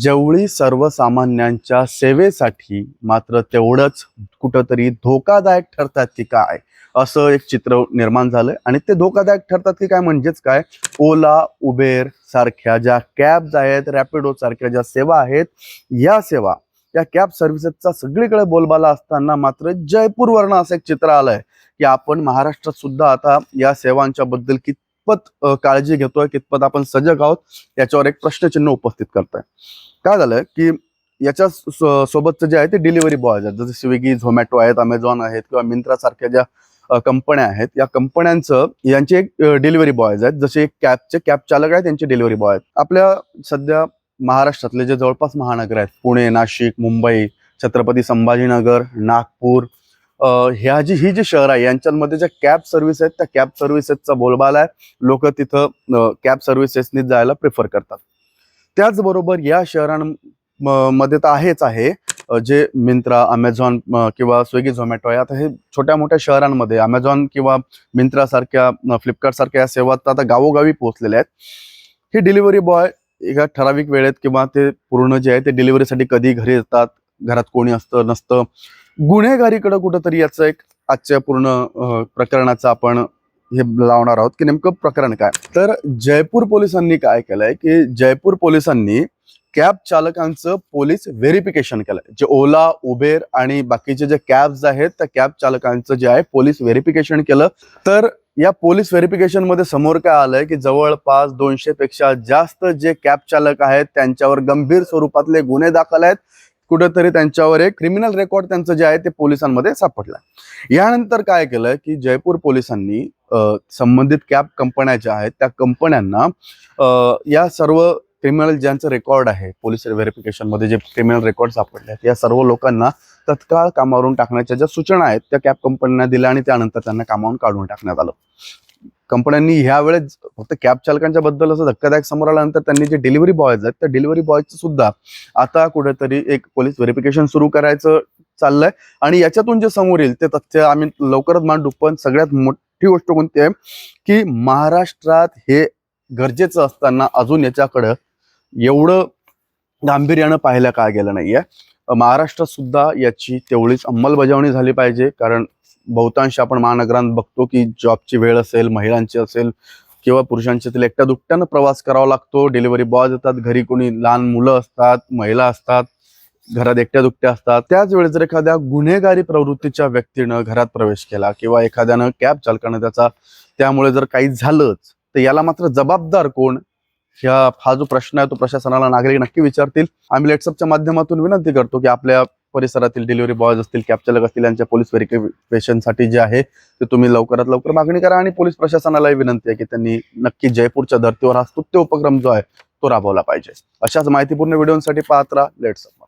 जेवढी सर्वसामान्यांच्या सेवेसाठी मात्र तेवढंच कुठंतरी धोकादायक ठरतात की काय? असं एक चित्र निर्माण झालंय. आणि ते धोकादायक ठरतात की काय म्हणजेच काय? ओला उबेर सारख्या ज्या कॅब्स आहेत रॅपिडो सारख्या ज्या सेवा आहेत या सेवा या कॅब सर्व्हिसेसचा सगळीकडे बोलबाला असताना मात्र जयपूरवरनं असं एक चित्र आलंय की आपण महाराष्ट्रात सुद्धा आता या सेवांच्या बद्दल कितपत काळजी घेतोय कितपत आपण सजग आहोत याच्यावर एक प्रश्नचिन्ह उपस्थित करताय. काय झालंय की याच्या सोबतचं जे आहे ते डिलिव्हरी बॉयज आहेत. जसं स्विगी झोमॅटो आहेत अमेझॉन आहेत किंवा मिंत्रा सारख्या ज्या कंपन्या आहेत या कंपन्यांचं यांचे एक डिलिव्हरी बॉयज आहेत. जसे एक कॅबचे कॅब चालक आहेत त्यांचे डिलिव्हरी बॉय आहेत. आपल्या सध्या महाराष्ट्रातले जे जवळपास महानगर आहेत पुणे नाशिक मुंबई छत्रपती संभाजीनगर नागपूर ह्या जी ही जी शहर आहे यांच्यामध्ये ज्या कॅब सर्व्हिस आहेत त्या कॅब सर्व्हिसेसचा बोलबाला आहे. लोक तिथं कॅब सर्व्हिसेसनी जायला प्रिफर करतात. त्याचबरोबर या शहरांमध्ये तर आहेच आहे जे मिंत्रा अमेझॉन किंवा स्विगी झोमॅटो या आता हे छोट्या मोठ्या शहरांमध्ये अमेझॉन किंवा मिंत्रा सारख्या फ्लिपकार्ट सारख्या या सेवा आता गावोगावी पोहोचलेल्या आहेत. हे डिलिव्हरी बॉय एका ठराविक वेळेत किंवा ते पूर्ण जे आहे ते डिलिव्हरीसाठी कधी घरी येतात घरात कोणी असतं नसतं गुन्हेगारीकडे कुठंतरी याचं एक आजच्या पूर्ण प्रकरणाचं आपण हे लावणार आहोत की नेमकं प्रकरण काय? तर जयपूर पोलिसांनी काय केलंय की जयपूर पोलिसांनी कॅब चालकांचं पोलीस व्हेरिफिकेशन केलंय. जे ओला उबेर आणि बाकीचे जे कॅब्स आहेत त्या कॅब चालकांचं जे आहे पोलीस व्हेरिफिकेशन केलं. तर या पोलीस व्हेरिफिकेशनमध्ये समोर काय आलंय की जवळपास दोनशे पेक्षा जास्त जे कॅब चालक आहेत त्यांच्यावर गंभीर स्वरूपातले गुन्हे दाखल आहेत. कुठेतरी त्यांच्यावर एक क्रिमिनल रेकॉर्ड त्यांचं जे आहे ते पोलिसांमध्ये सापडलं यानंतर काय केलं की जयपूर पोलिसांनी संबंधित कॅब कंपन्या ज्या आहेत त्या कंपन्यांना या सर्व क्रिमिनल ज्यांचं रेकॉर्ड आहे पोलीस व्हेरिफिकेशनमध्ये जे क्रिमिनल रेकॉर्ड सापडले आहेत या सर्व लोकांना तत्काळ कामावरून टाकण्याच्या ज्या सूचना आहेत त्या कॅब कंपन्यांना दिल्या आणि त्यानंतर त्यांना कामावरून काढून टाकण्यात आलं. कंपन्यांनी ह्या वेळेस फक्त कॅब चालकांच्या बद्दल असं धक्कादायक समोर आल्यानंतर त्यांनी जे डिलिव्हरी बॉयज आहेत त्या डिलिव्हरी बॉयचं सुद्धा आता कुठेतरी एक पोलीस व्हेरिफिकेशन सुरू करायचं चाललंय. आणि याच्यातून जे समोर येईल ते तथ्य आम्ही लवकरच मांडू पण सगळ्यात मोठी गोष्ट कोणती आहे की महाराष्ट्रात हे गरजेचं असताना अजून याच्याकडं एवढं गांभीर्यानं पाहायला का गेलं नाहीये. महाराष्ट्रात सुद्धा याची तेवढीच अंमलबजावणी झाली पाहिजे. कारण बहुतांश आपण महानगरांत बघतो की जॉबची वेळ असेल महिलांची असेल किंवा पुरुषांच्यातील एकट्या दुकट्यानं प्रवास करावा लागतो. डिलिव्हरी बॉयज येतात घरी कोणी लहान मुलं असतात महिला असतात घरात एकट्या दुकट्या असतात. त्याच वेळेस जर एखाद्या गुन्हेगारी प्रवृत्तीच्या व्यक्तीनं घरात प्रवेश केला किंवा एखाद्यानं कॅब चालकानं त्याचा त्यामुळे जर काही झालंच तर याला मात्र जबाबदार कोण? ह्या हा जो प्रश्न आहे तो प्रशासनाला नागरिक नक्की विचारतील. आम्ही लेट्सअपच्या माध्यमातून विनंती करतो की आपल्या परिसरातील डिलिव्हरी बॉयज असतील कॅपचालक असतील यांच्या पोलीस व्हेरिफिकेशनसाठी जे आहे ते तुम्ही लवकरात लवकर मागणी करा आणि पोलीस प्रशासनालाही विनंती आहे की त्यांनी नक्की जयपूरच्या धर्तीवर हा स्तुत्य उपक्रम जो आहे तो राबवला पाहिजे. अशाच माहितीपूर्ण व्हिडिओसाठी पाहत राहा लेट्सअप